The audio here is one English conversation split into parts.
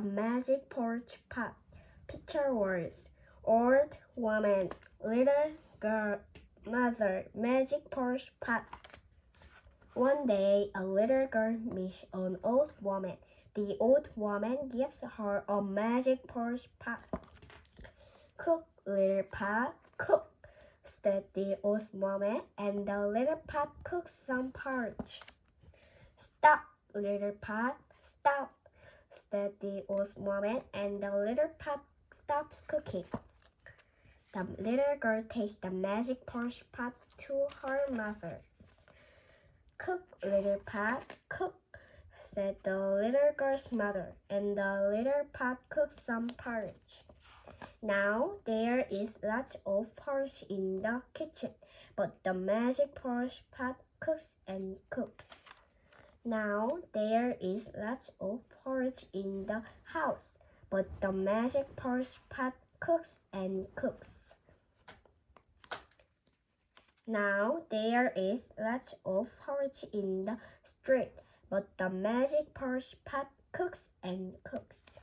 magic porch pot. Picture words. Old woman, little girl, mother, magic porch pot. One day, a little girl meets an old woman. The old woman gives her a magic porch pot. Cook, little pot, cook, said the old woman, and the little pot cooks some porridge. Stop, little pot, stop, said the old woman, and the little pot stops cooking. The little girl takes the magic porridge pot to her mother. Cook, little pot, cook, said the little girl's mother, and the little pot cooks some porridge. Now there is lots of porridge in the kitchen, but the magic porridge pot cooks and cooks. Now there is lots of porridge in the house, but the magic porridge pot cooks and cooks. Now there is lots of porridge in the street, but the magic porridge pot cooks and cooks.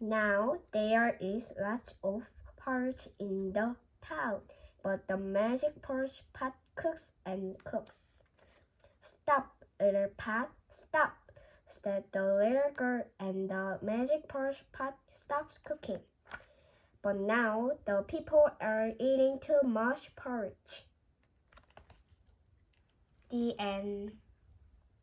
Now there is lots of porridge in the town, but the magic porridge pot cooks and cooks. Stop, little pot, stop, said the little girl, and the magic porridge pot stops cooking. But now the people are eating too much porridge. The end.